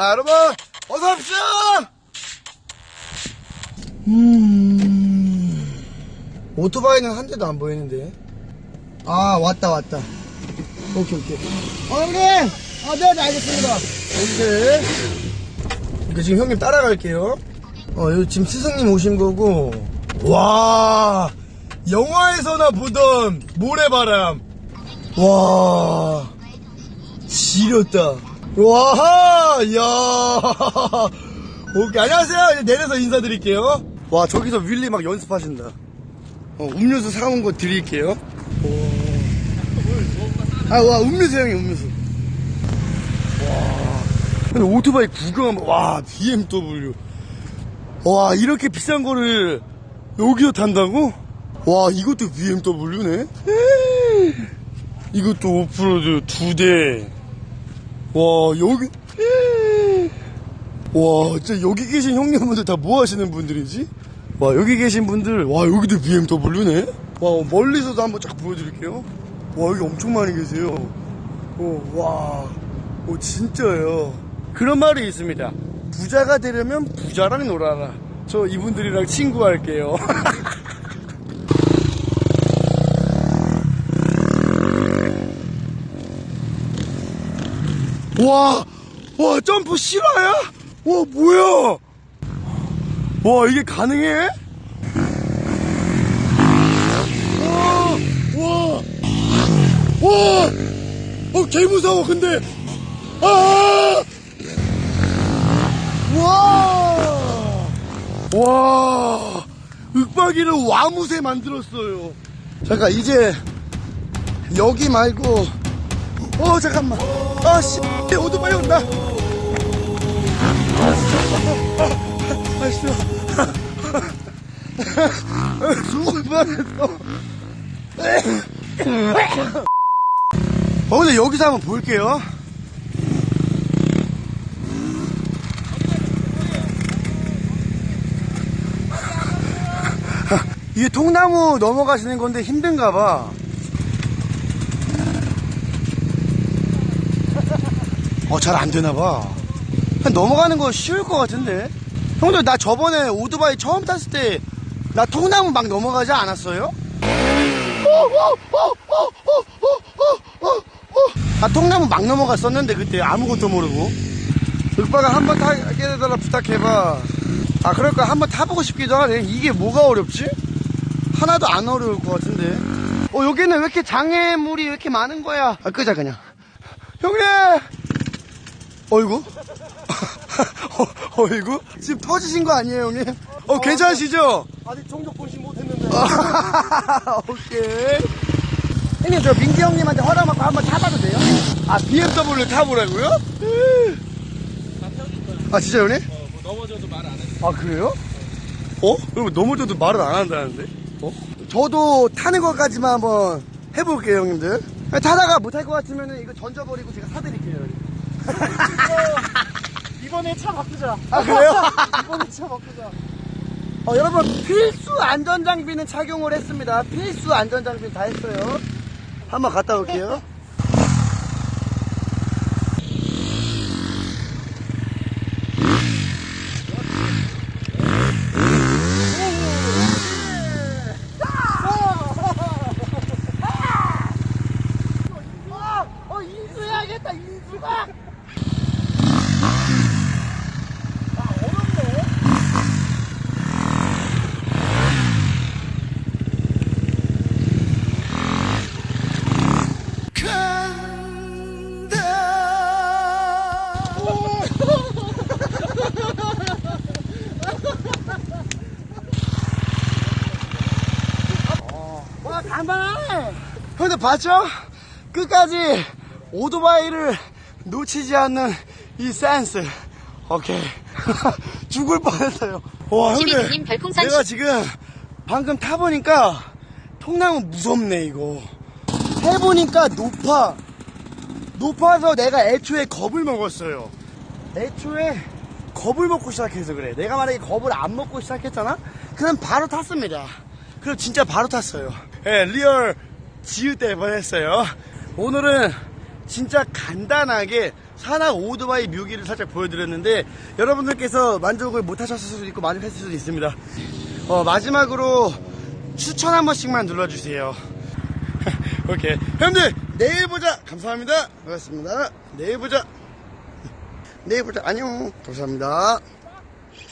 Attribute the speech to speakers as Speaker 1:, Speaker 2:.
Speaker 1: 자, 여러분, 어서 오십시오! 음, 오토바이는 한 대도 안 보이는데. 아, 왔다, 왔다. 오케이, 오케이. 어, 형님! 아, 네, 네, 알겠습니다. 오케이. 이렇게 지금 형님 따라갈게요. 어, 여기 지금 스승님 오신 거고. 와, 영화에서나 보던 모래바람. 와, 지렸다. 와, 야. 오케이, 안녕하세요. 이제 내려서 인사드릴게요. 와, 저기서 윌리 막 연습하신다. 어, 음료수 사온 거 드릴게요. 오. 아, 와, 음료수 형이 음료수. 와. 근데 오토바이 구경하면, 와, BMW. 와, 이렇게 비싼 거를 여기서 탄다고? 와, 이것도 BMW네? 이것도 오프로드 두 대. 와, 여기, 와, 진짜 여기 계신 형님분들 다 뭐 하시는 분들이지? 와, 여기 계신 분들, 와, 여기도 BMW네? 와, 멀리서도 한번 쫙 보여드릴게요. 와, 여기 엄청 많이 계세요. 오, 와, 오, 진짜예요. 그런 말이 있습니다. 부자가 되려면 부자랑 놀아라. 저 이분들이랑 친구할게요. 와, 와, 점프 실화야? 와, 뭐야? 와, 이게 가능해? 와, 와, 와, 어, 개 무서워, 근데. 아! 와! 와! 윽박이를 와무새 만들었어요. 잠깐, 이제, 여기 말고, 어, 잠깐만. 아, 씨, 오토바이 온다. 아, 씨. 죽을 뻔했어. 어, 근데 여기서 한번 볼게요. 이게 통나무 넘어가시는 건데 힘든가 봐. 어, 잘 안 되나 봐. 그냥 넘어가는 거 쉬울 것 같은데. 형들, 나 저번에 오토바이 처음 탔을 때, 나 통나무 막 넘어가지 않았어요? 아, 통나무 막 넘어갔었는데, 그때 아무것도 모르고. 윽박아 한번 타게 해달라 부탁해봐. 아, 그럴까? 한번 타보고 싶기도 하네. 이게 뭐가 어렵지? 하나도 안 어려울 것 같은데. 어, 여기는 왜 이렇게 장애물이 왜 이렇게 많은 거야? 아, 끄자, 그냥. 형님! 어이구? 어, 어이구? 지금 터지신 거 아니에요, 형님? 어, 괜찮으시죠?
Speaker 2: 아직 종족 본식 못했는데.
Speaker 1: 오케이. 형님, 저 민기 형님한테 허락 받고 한번 타봐도 돼요? 아, BMW 타보라고요? 아, 진짜 형님?
Speaker 2: 뭐 넘어져도 말 안 해.
Speaker 1: 아, 그래요? 어? 그럼 넘어져도 말은 안 한다는데? 어? 저도 타는 것까지만 한번 해볼게요, 형님들. 타다가 못할 것 같으면 이거 던져버리고 제가 사드릴게요, 형님.
Speaker 2: 이번에 차 바꾸자.
Speaker 1: 아, 그래요?
Speaker 2: 이번에 차 바꾸자.
Speaker 1: 어, 여러분 필수 안전장비는 착용을 했습니다. 필수 안전장비 다 했어요. 한번 갔다 올게요.
Speaker 2: 어, 인수해야겠다, 인수가!
Speaker 1: 형들 봤죠? 끝까지 오토바이를 놓치지 않는 이 센스. 오케이. 죽을 뻔했어요. 와
Speaker 3: 별풍선
Speaker 1: 내가 지금 방금 타보니까 통나무 무섭네 이거. 해보니까 높아. 높아서 내가 애초에 겁을 먹었어요. 애초에 겁을 먹고 시작해서 그래. 내가 만약에 겁을 안 먹고 시작했잖아? 그럼 바로 탔습니다. 그럼 진짜 바로 탔어요. 예, 리얼 지읒 때 뻔했어요. 오늘은 진짜 간단하게 산악 오토바이 묘기를 살짝 보여드렸는데 여러분들께서 만족을 못 하셨을 수도 있고 만족했을 수도 있습니다. 어, 마지막으로 추천 한 번씩만 눌러주세요. 오케이. 형님들, 내일 보자! 감사합니다. 반갑습니다. 내일 보자. 내일 보자. 안녕. 감사합니다.